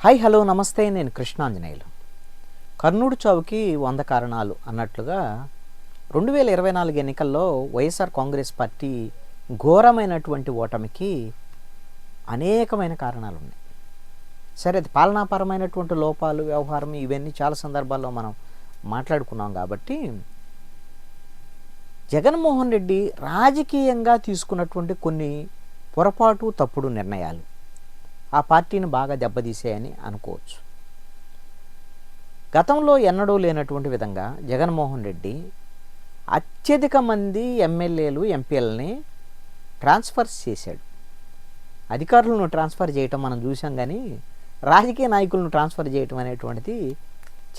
Hi hello నమస్తే నేను కృష్ణాంజనేయులు. కర్నూడు చావుకి వంద కారణాలు అన్నట్లుగా రెండు వేల ఇరవై నాలుగు ఎన్నికల్లో వైఎస్ఆర్ కాంగ్రెస్ పార్టీ ఘోరమైనటువంటి ఓటమికి అనేకమైన కారణాలు ఉన్నాయి సరే అది పాలనాపరమైనటువంటి లోపాలు వ్యవహారం ఇవన్నీ చాలా సందర్భాల్లో మనం మాట్లాడుకున్నాం కాబట్టి జగన్మోహన్ రెడ్డి రాజకీయంగా తీసుకున్నటువంటి కొన్ని పొరపాటు తప్పుడు నిర్ణయాలు ఆ పార్టీని బాగా దెబ్బతీసాయని అనుకోవచ్చు. గతంలో ఎన్నడూ లేనటువంటి విధంగా జగన్మోహన్ రెడ్డి అత్యధిక మంది ఎమ్మెల్యేలు ఎంపీలని ట్రాన్స్ఫర్ చేశాడు. అధికారులను ట్రాన్స్ఫర్ చేయటం మనం చూసాం కానీ రాజకీయ నాయకులను ట్రాన్స్ఫర్ చేయటం అనేటువంటిది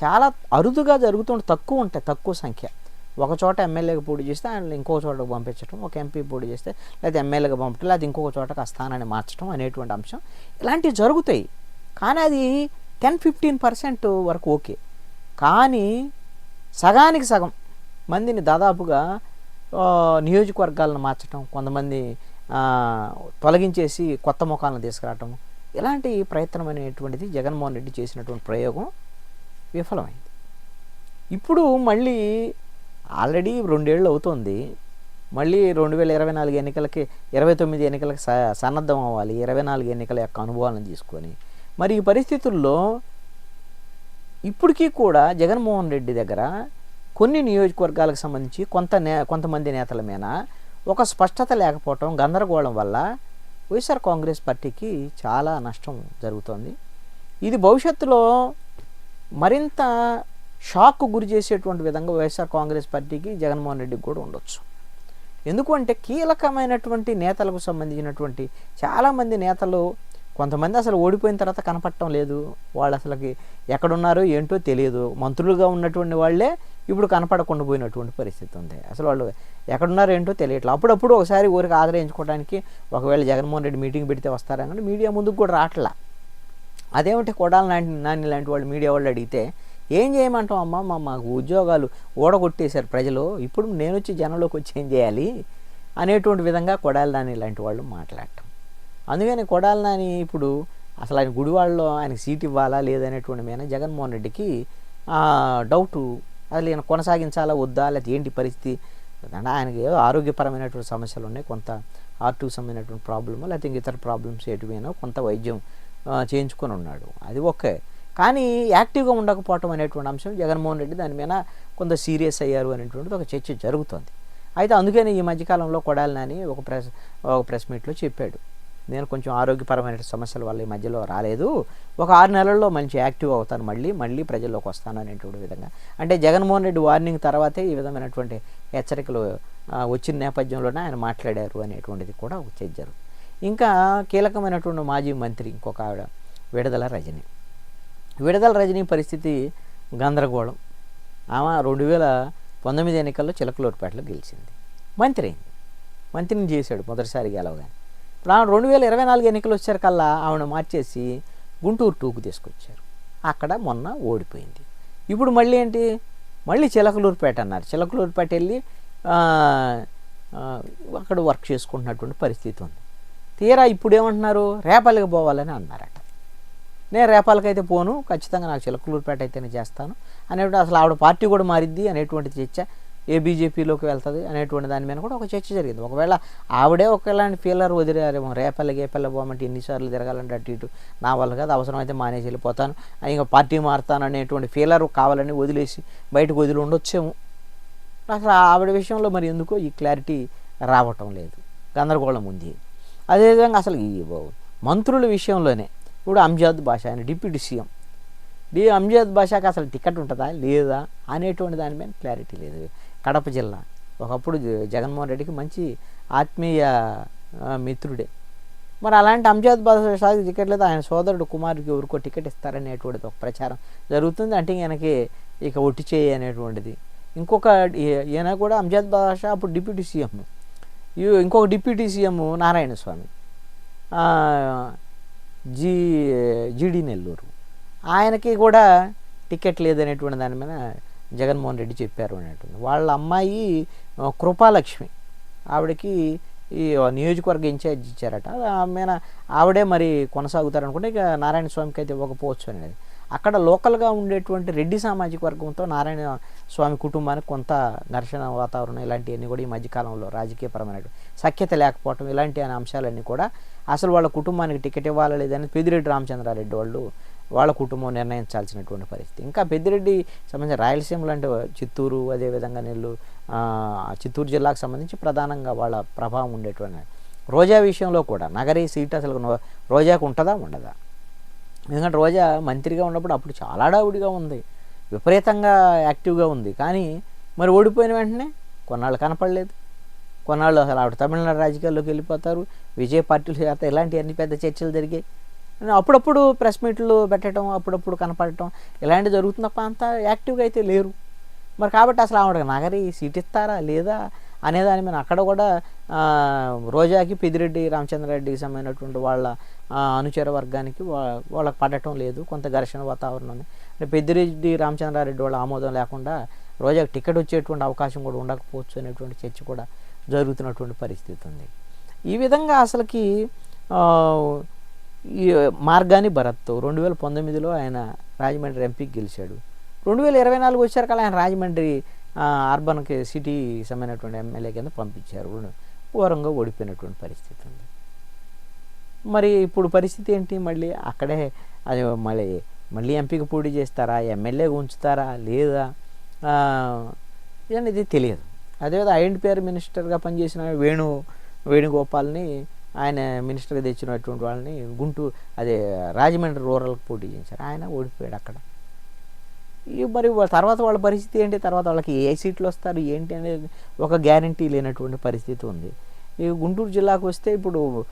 చాలా అరుదుగా జరుగుతుంటే తక్కువ ఉంటాయి తక్కువ సంఖ్య. ఒక చోట ఎమ్మెల్యేకి పోటీ చేస్తే ఆయన ఇంకో చోటకు పంపించడం ఒక ఎంపీ పోటీ చేస్తే లేదా ఎమ్మెల్యేగా పంపటం లేదా ఇంకొక చోటకు ఆ స్థానాన్ని మార్చడం అనేటువంటి అంశం. ఇలాంటివి జరుగుతాయి. కానీ అది టెన్ ఫిఫ్టీన్ పర్సెంట్ వరకు ఓకే. కానీ సగానికి సగం మందిని దాదాపుగా నియోజకవర్గాలను మార్చడం కొంతమంది తొలగించేసి కొత్త ముఖాలను తీసుకురావటం ఇలాంటి ప్రయత్నం అనేటువంటిది జగన్మోహన్ రెడ్డి చేసినటువంటి ప్రయోగం విఫలమైంది. ఇప్పుడు మళ్ళీ ఆల్రెడీ రెండేళ్ళు అవుతుంది. మళ్ళీ రెండు వేల ఇరవై నాలుగు ఎన్నికలకి ఇరవై తొమ్మిది ఎన్నికలకి స సన్నద్ధం అవ్వాలి. ఇరవై నాలుగు ఎన్నికల యొక్క అనుభవాలను తీసుకొని. మరి ఈ పరిస్థితుల్లో ఇప్పటికీ కూడా జగన్మోహన్ రెడ్డి దగ్గర కొన్ని నియోజకవర్గాలకు సంబంధించి కొంత నే కొంతమంది నేతల మీద ఒక స్పష్టత లేకపోవటం గందరగోళం వల్ల వైఎస్ఆర్ కాంగ్రెస్ పార్టీకి చాలా నష్టం జరుగుతోంది. ఇది భవిష్యత్తులో మరింత షాక్ గురి చేసేటువంటి విధంగా వైఎస్ఆర్ కాంగ్రెస్ పార్టీకి జగన్మోహన్ రెడ్డికి కూడా ఉండొచ్చు. ఎందుకంటే కీలకమైనటువంటి నేతలకు సంబంధించినటువంటి చాలామంది నేతలు కొంతమంది అసలు ఓడిపోయిన తర్వాత కనపడటం లేదు. వాళ్ళు అసలుకి ఎక్కడున్నారో ఏంటో తెలియదు. మంత్రులుగా ఉన్నటువంటి వాళ్ళే ఇప్పుడు కనపడకుండా పోయినటువంటి పరిస్థితి ఉంది. అసలు వాళ్ళు ఎక్కడున్నారో ఏంటో తెలియట్లేదు. అప్పుడప్పుడు ఒకసారి ఊరికి ఆదరించుకోవడానికి ఒకవేళ జగన్మోహన్ రెడ్డి మీటింగ్ పెడితే వస్తారని మీడియా ముందుకు కూడా రావట్లా అదేమిటి కొడాలి నాని నాని లాంటి వాళ్ళు మీడియా వాళ్ళు అడిగితే ఏం చేయమంటాం అమ్మ? మా మాకు ఉద్యోగాలు ఓడగొట్టేశారు ప్రజలు. ఇప్పుడు నేను వచ్చి జనంలోకి వచ్చి ఏం చేయాలి? అనేటువంటి విధంగా కొడాలి నాని ఇలాంటి వాళ్ళు మాట్లాడటం. అందుకని కొడాలి నాని ఇప్పుడు అసలు ఆయన గుడివాడలో ఆయనకి సీట్ ఇవ్వాలా లేదనేటువంటి మీద జగన్మోహన్ రెడ్డికి డౌటు అసలు ఈయన కొనసాగించాలా వద్దా? లేకపోతే ఏంటి పరిస్థితి? అంటే ఆయనకి ఏదో ఆరోగ్యపరమైనటువంటి సమస్యలు ఉన్నాయి. కొంత హార్ట్కి సంబంధించినటువంటి ప్రాబ్లమ్ లేకపోతే ఇతర ప్రాబ్లమ్స్ ఎటువైనా కొంత వైద్యం చేయించుకొని ఉన్నాడు. అది ఓకే. కానీ యాక్టివ్గా ఉండకపోవటం అనేటువంటి అంశం జగన్మోహన్ రెడ్డి దాని మీద కొంత సీరియస్ అయ్యారు అనేటువంటిది ఒక చర్చ జరుగుతుంది. అయితే అందుకని ఈ మధ్యకాలంలో కొడాలి నాని ఒక ప్రెస్ ఒక ప్రెస్ మీట్లో చెప్పాడు. నేను కొంచెం ఆరోగ్యపరమైన సమస్యల వల్ల ఈ మధ్యలో రాలేదు. ఒక ఆరు నెలల్లో మంచి యాక్టివ్ అవుతాను మళ్ళీ మళ్ళీ ప్రజల్లోకి వస్తాను అనేటువంటి విధంగా. అంటే జగన్మోహన్ రెడ్డి వార్నింగ్ తర్వాతే ఈ విధమైనటువంటి హెచ్చరికలు వచ్చిన నేపథ్యంలోనే ఆయన మాట్లాడారు అనేటువంటిది కూడా ఒక చర్చ జరుగుతుంది. ఇంకా కీలకమైనటువంటి మాజీ మంత్రి ఇంకొక ఆవిడ విడుదల రజని. విడుదల రజనీ పరిస్థితి గందరగోళం. ఆమె రెండు వేల పంతొమ్మిది ఎన్నికల్లో చిలకలూరుపేటలో గెలిచింది. మంత్రి అయింది. మంత్రిని చేశాడు మొదటిసారి గెలవగానే. ఇప్పుడు ఆమె రెండు వేల ఇరవై నాలుగు ఎన్నికలు వచ్చారు కల్లా ఆమెను మార్చేసి గుంటూరు టూకు తీసుకొచ్చారు. అక్కడ మొన్న ఓడిపోయింది. ఇప్పుడు మళ్ళీ ఏంటి? మళ్ళీ చిలకలూరుపేట అన్నారు. చిలకలూరుపేట వెళ్ళి అక్కడ వర్క్ చేసుకుంటున్నటువంటి పరిస్థితి ఉంది. తీరా ఇప్పుడు ఏమంటున్నారు రేపల్లికి పోవాలని అన్నారట. నేను రేపాలకైతే పోను ఖచ్చితంగా నాకు చిలకలూరుపేట అయితేనే చేస్తాను అనేటువంటి అసలు ఆవిడ పార్టీ కూడా మారిద్ది అనేటువంటి చర్చ ఏ బీజేపీలోకి వెళ్తుంది అనేటువంటి దాని మీద కూడా ఒక చర్చ జరిగింది. ఒకవేళ ఆవిడే ఒకలాంటి ఫీలర్ వదిలేరేమో రేపల్ల గేపల్ల పోమంటే ఎన్నిసార్లు తిరగాలంటే అటు ఇటు నా వల్ల కాదు అవసరమైతే మానేసి వెళ్ళిపోతాను ఇంకా పార్టీ మారుతాను అనేటువంటి ఫీలర్ కావాలని వదిలేసి బయటకు వదిలి ఉండొచ్చేమో. అసలు ఆవిడ విషయంలో మరి ఎందుకో ఈ క్లారిటీ రావటం లేదు గందరగోళం ఉంది. అదేవిధంగా అసలు ఈ మంత్రుల విషయంలోనే ఇప్పుడు అంజాద్ భాష ఆయన డిప్యూటీ సీఎం. డి అంజాద్ బాషాకి అసలు టికెట్ ఉంటుందా లేదా అనేటువంటి దాని మీద క్లారిటీ లేదు. కడప జిల్లా ఒకప్పుడు జగన్మోహన్ రెడ్డికి మంచి ఆత్మీయ మిత్రుడే. మరి అలాంటి అంజాద్ భాషకి టికెట్ లేదు ఆయన సోదరుడు కుమారుడికి ఎవరికో టికెట్ ఇస్తారనేటువంటిది ఒక ప్రచారం జరుగుతుంది. అంటే ఈయనకి ఇక ఒట్టి చేయి అనేటువంటిది. ఇంకొక ఈయన కూడా అంజాద్ భాష అప్పుడు డిప్యూటీ సీఎం. ఇంకొక deputy CM Narayana Swamy. G GD Nellore. ఆయనకి కూడా టికెట్ లేదనేటువంటి దాని మీద జగన్మోహన్ రెడ్డి చెప్పారు అనేటువంటి వాళ్ళ అమ్మాయి కృపాలక్ష్మి. ఆవిడకి ఈ నియోజకవర్గ ఇన్ఛార్జ్ ఇచ్చారట. ఆమె ఆవిడే మరి కొనసాగుతారనుకుంటే ఇక నారాయణ స్వామికి అయితే ఇవ్వకపోవచ్చు అనేది. అక్కడ లోకల్గా ఉండేటువంటి రెడ్డి సామాజిక వర్గంతో నారాయణ స్వామి కుటుంబానికి కొంత ఘర్షణ వాతావరణం ఇలాంటివన్నీ కూడా ఈ మధ్యకాలంలో రాజకీయపరమైనటువంటి సఖ్యత లేకపోవటం ఇలాంటి అనే అంశాలన్నీ కూడా అసలు వాళ్ళ కుటుంబానికి టికెట్ ఇవ్వాలా లేదని పెద్దిరెడ్డి రామచంద్రారెడ్డి వాళ్ళు వాళ్ళ కుటుంబం నిర్ణయించాల్సినటువంటి పరిస్థితి. ఇంకా పెద్దిరెడ్డి సంబంధించిన రాయలసీమ లాంటి చిత్తూరు అదేవిధంగా నెల్లూరు చిత్తూరు జిల్లాకు సంబంధించి ప్రధానంగా వాళ్ళ ప్రభావం ఉండేటువంటి రోజా విషయంలో కూడా నగరీ సీట్ అసలు రోజాకు ఉంటుందా ఉండదా? ఎందుకంటే రోజా మంత్రిగా ఉన్నప్పుడు అప్పుడు చాలా డావుడిగా ఉంది. విపరీతంగా యాక్టివ్గా ఉంది. కానీ మరి ఓడిపోయిన వెంటనే కొన్నాళ్ళు కనపడలేదు. కొన్నాళ్ళు అసలు ఆవిడ తమిళనాడు రాజకీయాల్లోకి వెళ్ళిపోతారు. విజయ పార్టీలు చేత ఇలాంటివన్నీ పెద్ద చర్చలు జరిగాయి. అప్పుడప్పుడు ప్రెస్ మీట్లు పెట్టడం అప్పుడప్పుడు కనపడటం ఇలాంటివి జరుగుతుంది అంత యాక్టివ్గా అయితే లేరు. మరి కాబట్టి అసలు ఆవిడ నగరి సీట్ ఇస్తారా లేదా? అనే దాని మీద అక్కడ కూడా రోజాకి పెద్దిరెడ్డి రామచంద్రారెడ్డికి సంబంధించినటువంటి వాళ్ళ అనుచర వర్గానికి వా- వాళ్ళకి పడటం లేదు. కొంత ఘర్షణ వాతావరణం. ఉంది అంటే పెద్దిరెడ్డి రామచంద్రారెడ్డి వాళ్ళ ఆమోదం లేకుండా రోజాకి టికెట్ వచ్చేటువంటి అవకాశం కూడా ఉండకపోవచ్చు అనేటువంటి చర్చ కూడా జరుగుతున్నటువంటి పరిస్థితి ఉంది. ఈ విధంగా అసలుకి ఈ మార్గాని భరత్ రెండు వేల పంతొమ్మిదిలో ఆయన రాజమండ్రి ఎంపీకి గెలిచాడు. రెండు వేల ఇరవై నాలుగు వచ్చారు ఆయన రాజమండ్రి అర్బన్కి సిటీ సమైనటువంటి ఎమ్మెల్యే కింద పంపించారు. ఘోరంగా ఓడిపోయినటువంటి పరిస్థితి ఉంది. మరి ఇప్పుడు పరిస్థితి ఏంటి? మళ్ళీ అక్కడే అది మళ్ళీ మళ్ళీ ఎంపీకి పోటీ చేస్తారా? ఎమ్మెల్యే ఉంచుతారా? లేదా? అనేది తెలియదు. అదేవిధంగా ఐడెంటిఫైర్ మినిస్టర్గా పనిచేసిన వేణు వేణుగోపాల్ని ఆయన మినిస్టర్గా తెచ్చినటువంటి వాళ్ళని గుంటూరు అదే రాజమండ్రి రూరల్కి పోటీ చేశారు ఆయన ఓడిపోయాడు అక్కడ. మరి తర్వాత వాళ్ళ పరిస్థితి ఏంటి? తర్వాత వాళ్ళకి ఏ సీట్లు వస్తారు? ఏంటి అనేది ఒక గ్యారంటీ లేనటువంటి పరిస్థితి ఉంది. ఈ గుంటూరు జిల్లాకు వస్తే ఇప్పుడు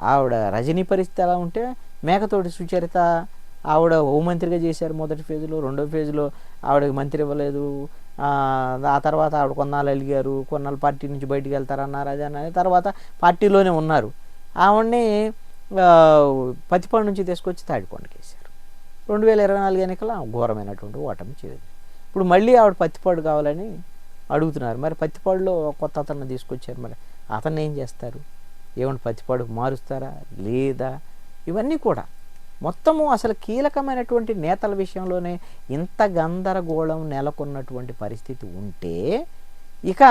ఆవిడ రజనీ పరిస్థితి ఎలా ఉంటే మేకతోటి సుచరిత ఆవిడ హోంమంత్రిగా చేశారు మొదటి ఫేజ్లో రెండో ఫేజ్లో ఆవిడకి మంత్రి ఇవ్వలేదు. ఆ, తర్వాత ఆవిడ కొన్నాళ్ళు అలిగారు కొన్నాళ్ళు పార్టీ నుంచి బయటికి వెళ్తారన్నారు అది అన్నది తర్వాత పార్టీలోనే ఉన్నారు. ఆవిడని పతిపాడు నుంచి తీసుకొచ్చి తాడికొండకి రెండు వేల ఇరవై నాలుగు ఎన్నికల ఘోరమైనటువంటి ఓటమి చేరింది. ఇప్పుడు మళ్ళీ ఆవిడ పత్తిపాడు కావాలని అడుగుతున్నారు. మరి పత్తిపాడులో కొత్త అతన్ని తీసుకొచ్చారు మరి. అతన్ని ఏం చేస్తారు? ఏమంటే పత్తిపాడుకు మారుస్తారా? లేదా? ఇవన్నీ కూడా మొత్తము అసలు కీలకమైనటువంటి నేతల విషయంలోనే ఇంత గందరగోళం నెలకొన్నటువంటి పరిస్థితి ఉంటే ఇక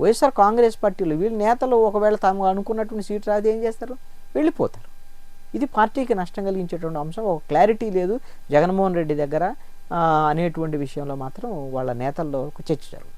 వైఎస్ఆర్ కాంగ్రెస్ పార్టీలో వీళ్ళు నేతలు ఒకవేళ తాము అనుకున్నటువంటి సీట్ రాదు ఏం చేస్తారు? వెళ్ళిపోతారు. ఇది పార్టీకి నష్టం కలిగించేటువంటి అంశం. ఒక క్లారిటీ లేదు. జగన్మోహన్ రెడ్డి దగ్గర అనేటువంటి విషయంలో మాత్రం వాళ్ళ నేతల్లో ఒక చర్చ జరుగుతుంది.